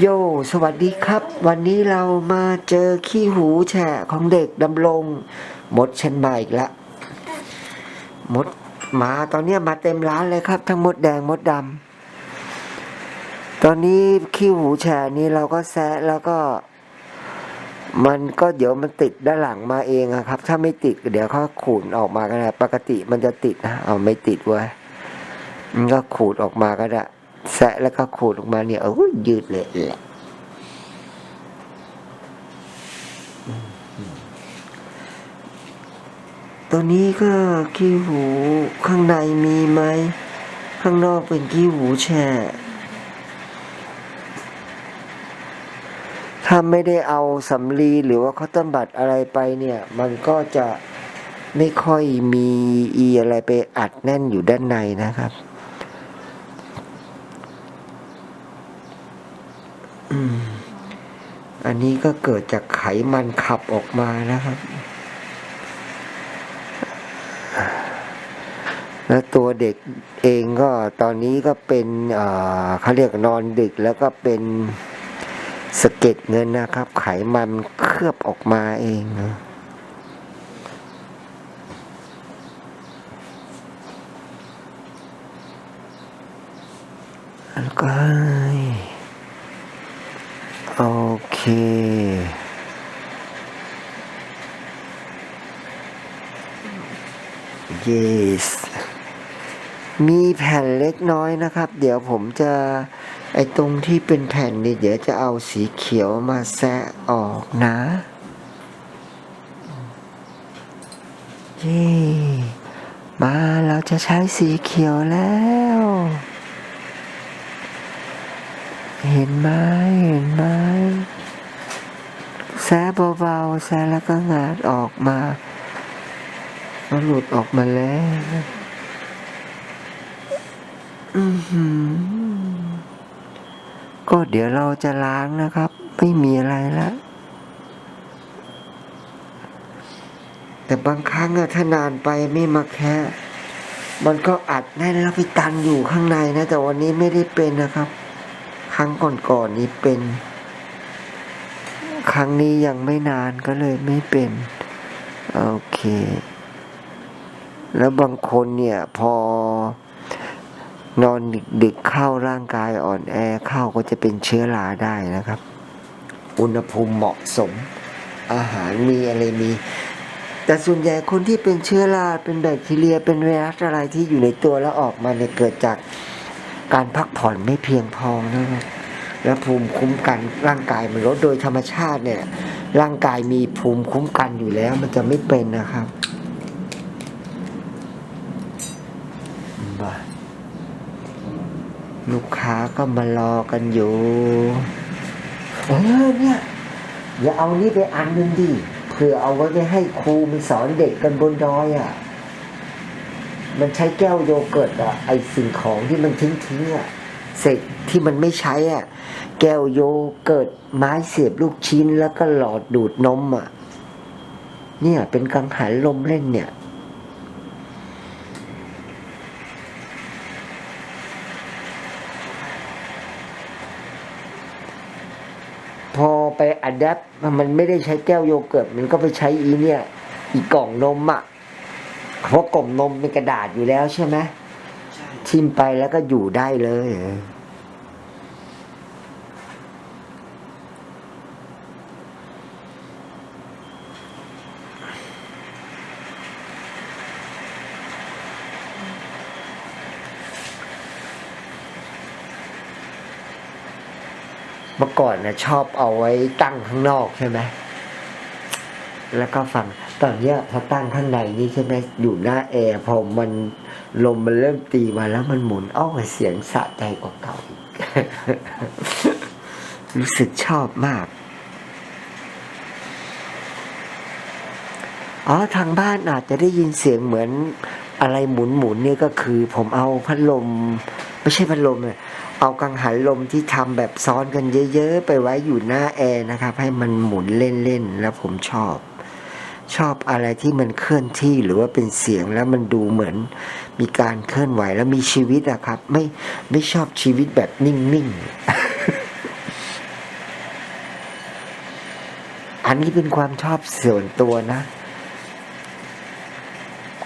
โยสวัสดีครับ วันนี้เรามาเจอขี้หูแฉะของเด็กดำรงมดฉันมาอีกแล้วมดมาตอนนี้มาเต็มร้านเลยครับ ทั้งมดแดงมดดำตอนนี้ขี้หูแฉะนี้เราก็แซะแล้วก็ มันก็เดี๋ยวมันติดด้านหลังมาเองครับ ถ้าไม่ติดเดี๋ยวเขาขูดออกมาก็ได้ปกติมันจะติดนะเอาไม่ติดเว้ยมันก็ขูดออกมาก็ได้ แสะแล้วก็ขูดออกมาเนี่ยเออยืดเลยแหละตัวนี้ก็ขี้หูข้างในมีไหม ข้างนอกเป็นขี้หูแช่ถ้าไม่ได้เอาสำลีหรือว่าข้าวต้นบัตรอะไรไปเนี่ย มันก็จะไม่ค่อยมีอีอะไรไปอัดแน่นอยู่ด้านในนะครับ อันนี้ก็เกิดจากไขมันขับออกมานะครับ แล้วตัวเด็กเองก็ตอนนี้ก็เป็นเอ่อเขาเรียกนอนดึกแล้วก็เป็นสะเก็ดเงินนะครับ ไขมันเคลือบออกมาเองนะแล้วก็ โอเค yes มีแผ่นเล็กน้อยนะครับ เดี๋ยวผมจะไอตรงที่เป็นแผ่นนี่เดี๋ยวจะเอาสีเขียวมาแซะออกนะเย่มาเราจะใช้สีเขียวแล้ว เห็นไหมเห็นไหม เบาๆซะแล้วก็งาดออกมามันหลุดออกมาแล้ว อือหือ ก็เดี๋ยวเราจะล้างนะครับ ไม่มีอะไรแล้วแต่บางครั้งอะถ้านานไปไม่มาแค่มันก็อัดแน่นแล้วไปตันอยู่ข้างในนะ แต่วันนี้ไม่ได้เป็นนะครับ ครั้งก่อนๆนี้เป็น ครั้งนี้ยังไม่นานก็เลยไม่เป็น โอเค แล้วบางคนเนี่ยพอนอนดึกๆเข้าร่างกายอ่อนแอเข้าก็จะเป็นเชื้อราได้นะครับ อุณหภูมิเหมาะสม อาหารมีอะไรมี แต่ส่วนใหญ่คนที่เป็นเชื้อราเป็นแบคทีเรียเป็นไวรัสอะไรที่อยู่ในตัวแล้วออกมาเนี่ยเกิดจากการพักผ่อนไม่เพียงพอนะครับ และภูมิคุ้มกันร่างกายมันลดโดยธรรมชาติเนี่ย ร่างกายมีภูมิคุ้มกันอยู่แล้ว มันจะไม่เป็นนะครับบ้าลูกค้าก็มารอกันอยู่ เออเนี่ย อย่าเอานี่ไปอันหนึงดิเผื่อเอาไว้ไปให้ครูมันสอนเด็กกันบนดอยอะ่ะ มันใช้แก้วโยเกิร์ตอะ่ะไอสิ่งของที่มันทิ้งทิ้งๆอะ่ะ เศษที่มันไม่ใช้อะ่ะ แก้วโยเกิร์ตไม้เสียบลูกชิ้นแล้วก็หลอดดูดนมอะ่ะ เนี่ยเป็นกังหันลมเล่นเนี่ยพอไปอัดแอปมันไม่ได้ใช้แก้วโยเกิร์ตมันก็ไปใช้อีเนี่ย อีกล่องนมอะ่ะเพราะกล่องนมเป็นกระดาษอยู่แล้วใช่ไหม ชิมไปแล้วก็อยู่ได้เลย เมื่อก่อนนะชอบเอาไว้ตั้งข้างนอกใช่ไหม แล้วก็ฟัง ตอนเนี้ยพอตั้งข้างในนี่ใช่ไหมอยู่หน้าแอร์พอมันลมมันเริ่มตีมาแล้วมันหมุนอ้อเสียงสะใจกว่าเก่าอีกรู้สึกชอบมาก อ๋อทางบ้านอาจจะได้ยินเสียงเหมือนอะไรหมุนหมุนๆเนี่ยก็คือ ผมเอาพัดลม ไม่ใช่พัดลมเลยเอากังหันลมที่ทำแบบซ้อนกันเยอะ ๆ ไปไว้อยู่หน้าแอร์นะครับ ให้มันหมุนเล่น ๆ แล้วผมชอบ ชอบอะไรที่มันเคลื่อนที่หรือว่าเป็นเสียงแล้วมันดูเหมือน มีการเคลื่อนไหวแล้วมีชีวิตอะครับ ไม่ไม่ชอบชีวิตแบบนิ่งๆ อันนี้เป็นความชอบส่วนตัวนะ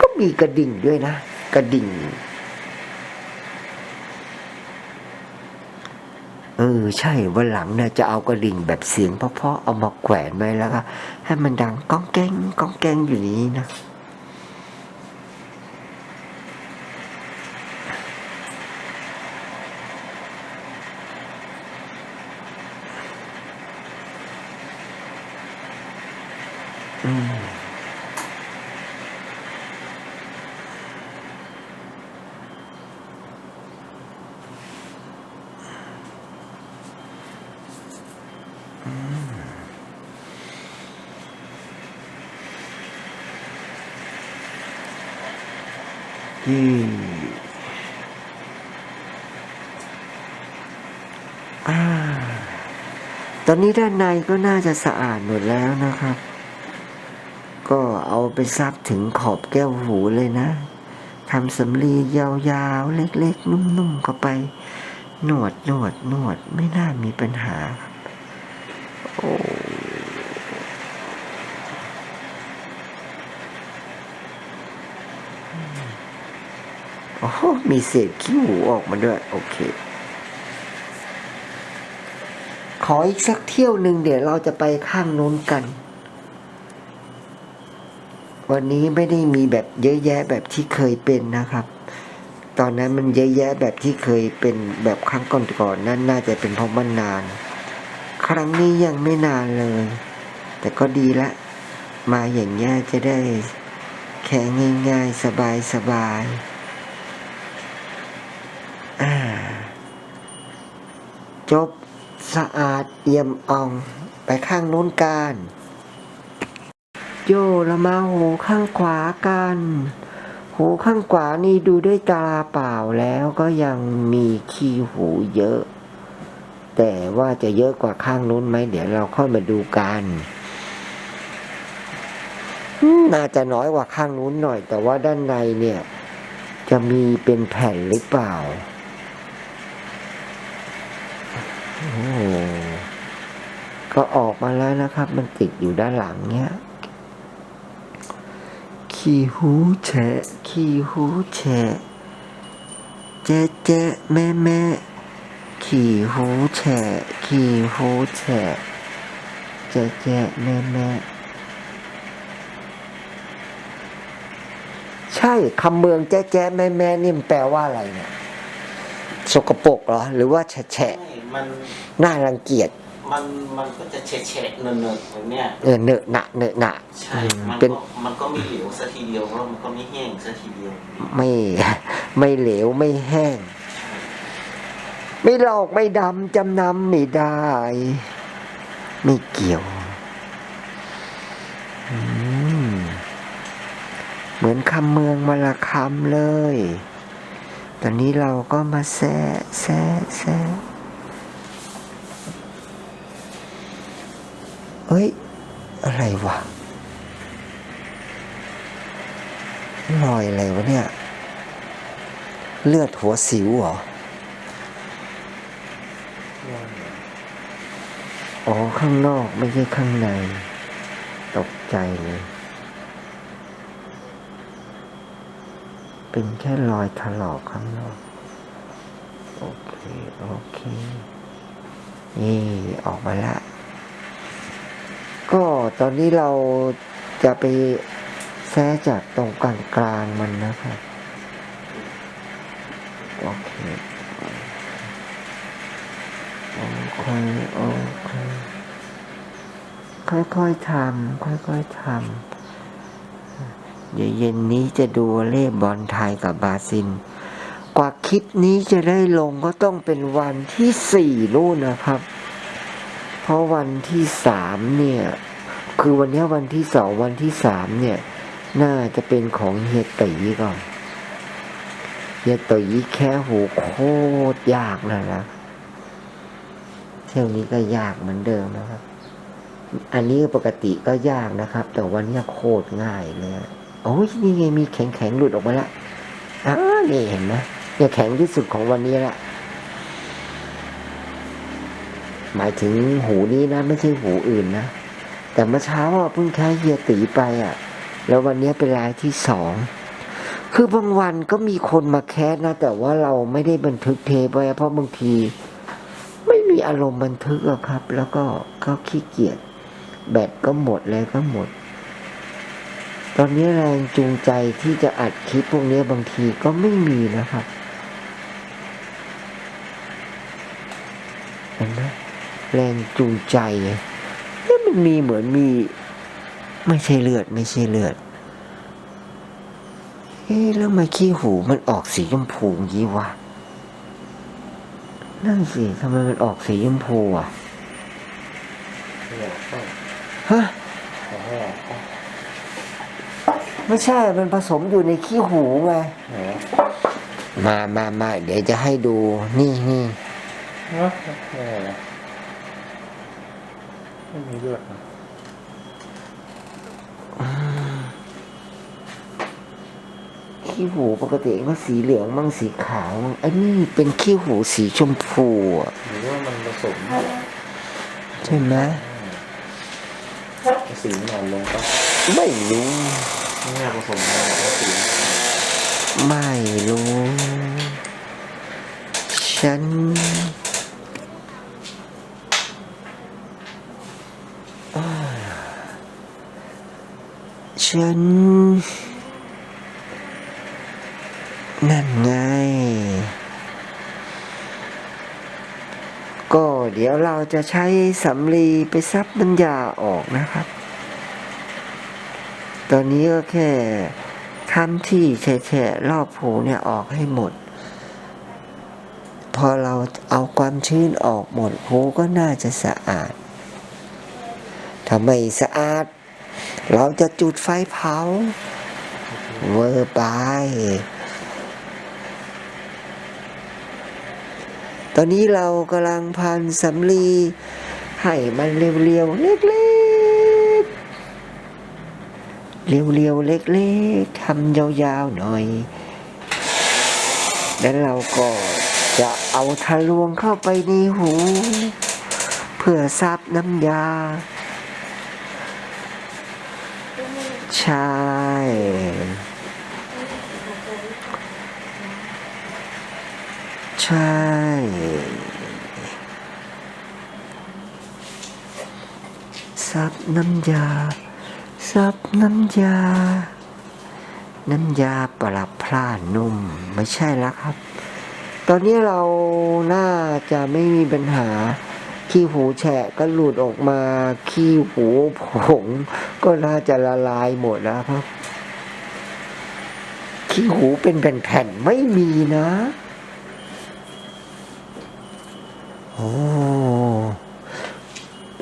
ก็มีกระดิ่งด้วยนะ กระดิ่ง ออใช่วันหลังเนี่ยจะเอากระดิ่งแบบเสียงเพราะๆเอามาแขวนไว้แล้วก็ให้มันดังก้องแกงก้องแกงอยู่นี้นะอืม อ่าตอนนี้ด้านในก็น่าจะสะอาดหมดแล้วนะครับ ก็เอาไปซับถึงขอบแก้วหูเลยนะทำสำลียาวๆ เล็กๆ นุ่มๆเข้าไปนวดนวดนวดไม่น่ามีปัญหาครับโอ้ อ้โหมีเศษขี้หูออกมาด้วย โอเค ขออีกสักเที่ยวหนึ่งเดี๋ยวเราจะไปข้างโน้นกัน วันนี้ไม่ได้มีแบบเยอะแยะแบบที่เคยเป็นนะครับ ตอนนั้นมันเยอะแยะแบบที่เคยเป็นแบบครั้งก่อนๆนั่นน่าจะเป็นเพราะมันนาน ครั้งนี้ยังไม่นานเลย แต่ก็ดีละ มาอย่างเงี้จะได้แค่ง่ายๆ สบายๆอ่า จบสะอาดเอี่ยมอ่อง ไปข้างนู้นกันโยเรามาหูข้างขวากัน หูข้างขวานี่ดูด้วยตาเปล่าแล้วก็ยังมีขี้หูเยอะ แต่ว่าจะเยอะกว่าข้างนู้นไหมเดี๋ยวเราค่อยมาดูกันน่าจะน้อยกว่าข้างนู้นหน่อย แต่ว่าด้านในเนี่ย จะมีเป็นแผ่นหรือเปล่า โอ้โห ก็ออกมาแล้วนะครับ มันติดอยู่ด้านหลังเนี้ย ขี้หูแฉะขี้หูแฉะเจ๊เจ๊แม่แม่ขี้หูแฉะขี้หูแฉะเจ๊เจ๊แม่แม่ใช่คำเมืองแจ๊แจ๊แม่แม่นี่มันแปลว่าอะไรเนี่ย สกปรกเหรอ หรือว่าแฉะแฉะใช่มันน่ารังเกียจมันมันก็จะเฉะเฉะๆเนินๆแบบเนี้ยเออเนอะหนะเนอะหนะใช่มันเป็นก็มันก็ไม่เหลวสัทีเดียวแล้วมันก็ไม่แห้งสัทีเดียวไม่ไม่เหลวไม่แห้ง ไม่หลอกไม่ดำจำนำไม่ได้ ไม่เกี่ยวอืมเหมือนคำเมืองมาละคำเลย ตอนนี้เราก็มาแซะแซะแซะเฮ้ย อะไรวะรอยอะไรวะเนี่ย เลือดหัวสิวเหรอ อ๋อ ข้างนอกไม่ใช่ข้างใน ตกใจเลย เป็นแค่รอยถลอกข้างนอกโอเค โอเค นี่ออกมาละ ก็ตอนนี้เราจะไปแซะจากตรงกลางกลางมันนะครับโอเคโอเคโอเคค่อยๆทำค่อยๆทำ เดี๋ยวเย็นนี้จะดูเล่บอลไทยกับบราซิล กว่าคลิปนี้จะได้ลงก็ต้องเป็นวันที่สี่นู่นนะครับ เพราะวันที่สามเนี่ย คือวันนี้วันที่สองวันที่สามเนี่ย น่าจะเป็นของเฮียตีก่อนเฮียตีแค่หูโคตรยากนะนะเที่ยวนี้ก็ยากเหมือนเดิมนะครับอันนี้ปกติก็ยากนะครับ แต่วันนี้โคตรง่ายเลย โอ้ยนี่ไงมีแข็งแข็งหลุดออกมาละอ้านี่เห็นไหมเนี่ยแข็งที่สุดของวันนี้ละหมายถึงหูนี้นะ ไม่ใช่หูอื่นนะ แต่เมื่อเช้าอะเพิ่งแค่เฮียตีไปอะ แล้ววันนี้เป็นรายที่สองคือบางวันก็มีคนมาแคสนะ แต่ว่าเราไม่ได้บันทึกเทปไว้เพราะบางที ไม่มีอารมณ์บันทึกอะครับ แล้วก็เขาขี้เกียจแบตก็หมดเลยก็หมด ตอนนี้แรงจูงใจที่จะอัดคลิปพวกนี้บางทีก็ไม่มีนะครับเห็นไหมแรงจูงใจเนี่ยมันมีเหมือนมี ไม่ใช่เลือด ไม่ใช่เลือดเอ๊ะแล้วทำไมาขี้หูมันออกสีชมพูอย่างนี้วะนั่นสิทำไมมันออกสีชมพูอะฮะ ไม่ใช่มันผสมอยู่ในขี้หูไงมามามาเดี๋ยวจะให้ดูนี่นี่ไม่มีเลือดนะขี้หูปกติก็สีเหลืองมั่งสีขาวมั่งไอ้นี่เป็นขี้หูสีชมพูอะหรือว่ามันผสมใช่ไหมสีมันอ่อนลงก็ไม่รู้ ไม่น่าผสมกันแล้วสีไม่รู้ ฉัน ฉัน นั่นไง ก็เดี๋ยวเราจะใช้สำลีไปซับน้ำยาออกนะครับ ตอนนี้ก็แค่ทำที่แฉะรอบหูเนี่ยออกให้หมด พอเราเอาความชื้นออกหมดหูก็น่าจะสะอาดถ้าไม่สะอาด เราจะจุดไฟเผา เวอร์ไป ตอนนี้เรากำลังพันสำลีให้มันเรียวๆเล็กๆ เรียวๆ เล็กๆทำยาวๆ หน่อย แล้วเราก็จะเอาทะลวงเข้าไปในหู เพื่อซับน้ำยา ใช่ใช่ซับน้ำยา ซับน้ำยา น้ำยาปรับพร่านุ่ม ไม่ใช่แล้วครับ ตอนนี้เราน่าจะไม่มีปัญหา ขี้หูแฉะก็หลุดออกมา ขี้หูผง ก็น่าจะละลายหมดแล้วครับ ขี้หูเป็นแผ่นๆไม่มีนะ โอ้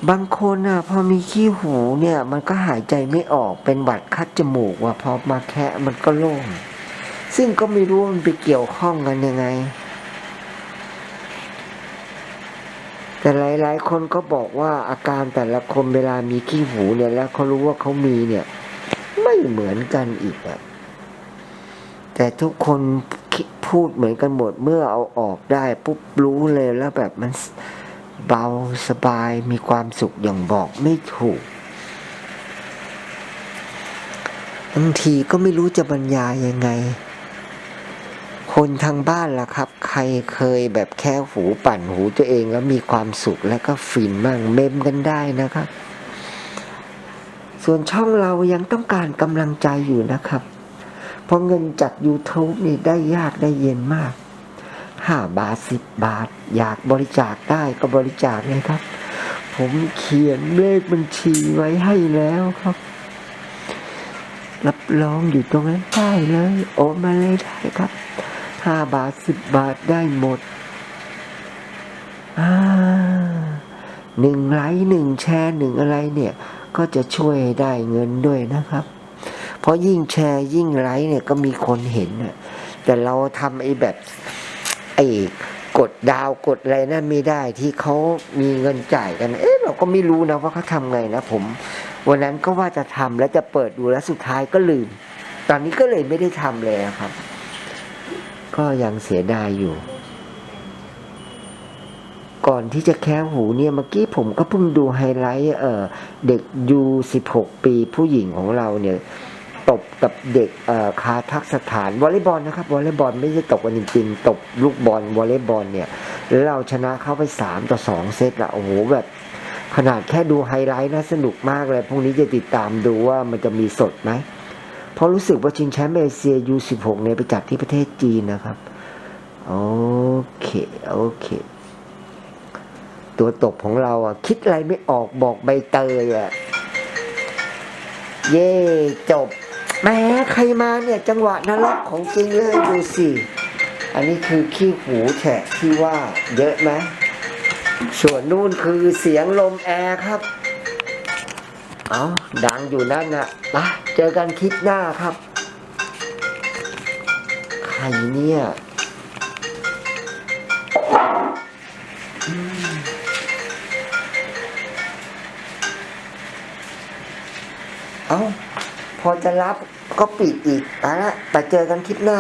บางคนอะพอมีขี้หูเนี่ย มันก็หายใจไม่ออกเป็นหวัดคัดจมูกว่ะพอมาแคะมันก็โล่ง ซึ่งก็ไม่รู้มันไปเกี่ยวข้องกันยังไง แต่หลายๆ คนก็บอกว่าอาการแต่ละคนเวลามีขี้หูเนี่ย แล้วเขารู้ว่าเขามีเนี่ย ไม่เหมือนกันอีกอะแต่ทุกคนพูดเหมือนกันหมดเมื่อเอาออกได้ปุ๊บรู้เลยแล้วแบบมัน เบาสบายมีความสุขอย่างบอกไม่ถูกบางทีก็ไม่รู้จะบรรยายยังไง คนทางบ้านล่ะครับ ใครเคยแบบแค่หูปั่นหูตัวเองแล้วมีความสุขแล้วก็ฟินมั่งเมมกันได้นะครับ ส่วนช่องเรายังต้องการกำลังใจอยู่นะครับ เพราะเงินจาก YouTube นี่ได้ยากได้เย็นมาก ห้าบาทสิบบาท อยากบริจาคได้ก็บริจาคเลยครับ ผมเขียนเลขบัญชีไว้ให้แล้วครับ รับรองอยู่ตรงนั้นได้เลย โอนมาเลยได้ครับห้าบาทสิบบาทได้หมดหนึ่งไลค์หนึ่งแชร์หนึ่งอะไรเนี่ย ก็จะช่วยได้เงินด้วยนะครับ เพราะยิ่งแชร์ยิ่งไลค์เนี่ยก็มีคนเห็นแต่เราทำไอ้แบบ ไอ้กดดาวกดอะไรนั่นไม่ได้ที่เขามีเงินจ่ายกัน เอ๊ะเราก็ไม่รู้นะว่าเขาทำไงนะผม วันนั้นก็ว่าจะทำแล้วจะเปิดดูแล้วสุดท้ายก็ลืม ตอนนี้ก็เลยไม่ได้ทำเลยครับ ก็ยังเสียดายอยู่ ก่อนที่จะแค่หูเนี่ยเมื่อกี้ผมก็เพิ่งดูไฮไลท์เออเด็กยู16 ปีผู้หญิงของเราเนี่ย ตบกับเด็กคาทักสถานวอลเลย์บอลนะครับวอลเลย์บอลไม่ใช่ตบกันจริงๆตบลูกบอลวอลเลย์บอลเนี่ยเราชนะเข้าไป 3 ต่อ 2 เซตละโอ้โหแบบขนาดแค่ดูไฮไลท์นะสนุกมากเลยพรุ่งนี้จะติดตามดูว่ามันจะมีสดไหม เพราะรู้สึกว่าชิงแชมป์เอเชีย U16 เนี่ยไปจัดที่ประเทศจีนนะครับ โอเค โอเค ตัวตบของเราอะ คิดอะไรไม่ออกบอกใบเตยอะ เย่จบ แม้ใครมาเนี่ยจังหวะนรกของจริงเลยดูสิ อันนี้คือขี้หูแฉะที่ว่าเยอะไหมส่วนนู่นคือเสียงลมแอร์ครับ เอาดังอยู่นั่นนะปะเจอกันคลิปหน้าครับ ใครเนี่ย พอจะรับก็ปิดอีกไปละไปเจอกันคลิปหน้า